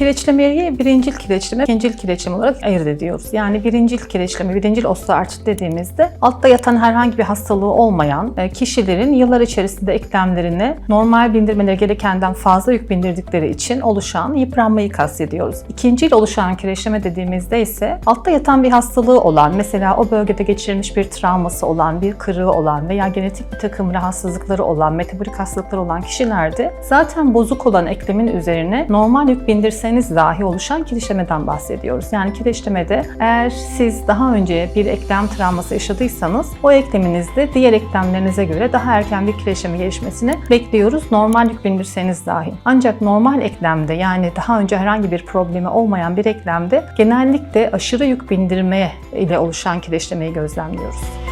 Kireçlemeyi birincil kireçleme, ikincil kireçleme olarak ayırt ediyoruz. Yani birincil kireçleme, birincil osteoartrit dediğimizde altta yatan herhangi bir hastalığı olmayan e, kişilerin yıllar içerisinde eklemlerine normal bindirmeleri gerekenden fazla yük bindirdikleri için oluşan yıpranmayı kastediyoruz. İkincil oluşan kireçleme dediğimizde ise altta yatan bir hastalığı olan, mesela o bölgede geçirilmiş bir travması olan, bir kırığı olan veya genetik bir takım rahatsızlıkları olan, metabolik hastalıkları olan kişilerde zaten bozuk olan eklemin üzerine normal yük bindirseniz dahi oluşan kireçlemeden bahsediyoruz. Yani kireçlemede eğer siz daha önce bir eklem travması yaşadıysanız o ekleminizde diğer eklemlerinize göre daha erken bir kireçleme gelişmesini bekliyoruz. Normal yük bindirseniz dahi. Ancak normal eklemde yani daha önce herhangi bir problemi olmayan bir eklemde genellikle aşırı yük bindirme ile oluşan kireçlemeyi gözlemliyoruz.